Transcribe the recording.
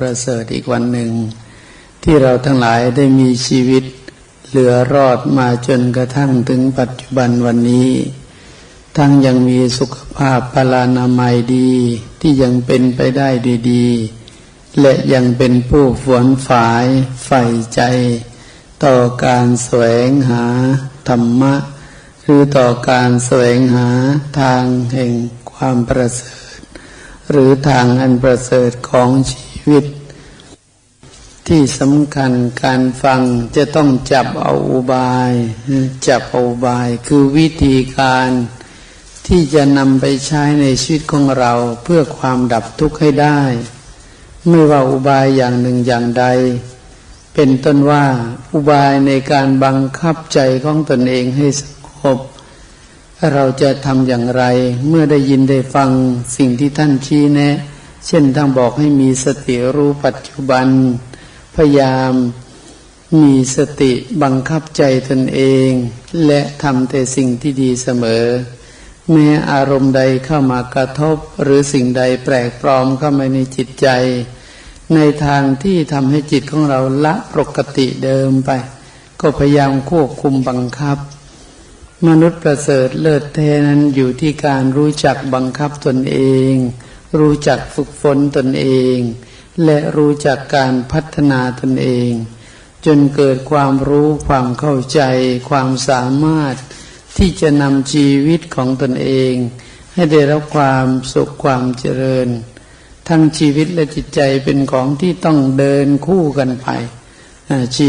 ประเสริฐอีกวันหนึ่ง ที่เราทั้งหลายได้มีชีวิตเหลือรอดมาจนกระทั่งถึงปัจจุบันวันนี้ ทั้งยังมีสุขภาพพลานามัยดี ที่ยังเป็นไปได้ดีดีๆและยังเป็นผู้ฝวนฝายใฝ่ใจ ต่อการแสวงหาธรรมะ หรือต่อการแสวงหาทางแห่งความประเสริฐ หรือทางอันประเสริฐของชี วิต ที่สำคัญการฟังจะต้องจับเอาอุบาย จับเอาอุบายคือวิธีการที่จะนำไปใช้ในชีวิตของเราเพื่อความดับทุกข์ให้ได้ ไม่ว่าอุบายอย่างหนึ่งอย่างใด เป็นต้นว่าอุบายในการบังคับใจของตนเองให้สงบเราจะทำอย่างไรเมื่อได้ยินได้ฟังสิ่งที่ท่านชี้แนะ เช่นท่านบอกให้มีสติรู้ปัจจุบัน พยายามมีสติบังคับใจตนเอง และทำแต่สิ่งที่ดีเสมอ แม้อารมณ์ใดเข้ามากระทบ หรือสิ่งใดแปลกปลอมเข้ามาในจิตใจ ในทางที่ทำให้จิตของเราละปกติเดิมไป ก็พยายามควบคุมบังคับ มนุษย์ประเสริฐเลิศแท้นั้นอยู่ที่การรู้จักบังคับตนเอง รู้จักฝึกฝนตนเอง และรู้จักการพัฒนาตนเอง จนเกิดความรู้ความเข้าใจ ความสามารถ ที่จะนำชีวิตของตนเอง ให้ได้รับความสุขความเจริญ ทั้งชีวิตและจิตใจเป็นของที่ต้องเดินคู่กันไปชี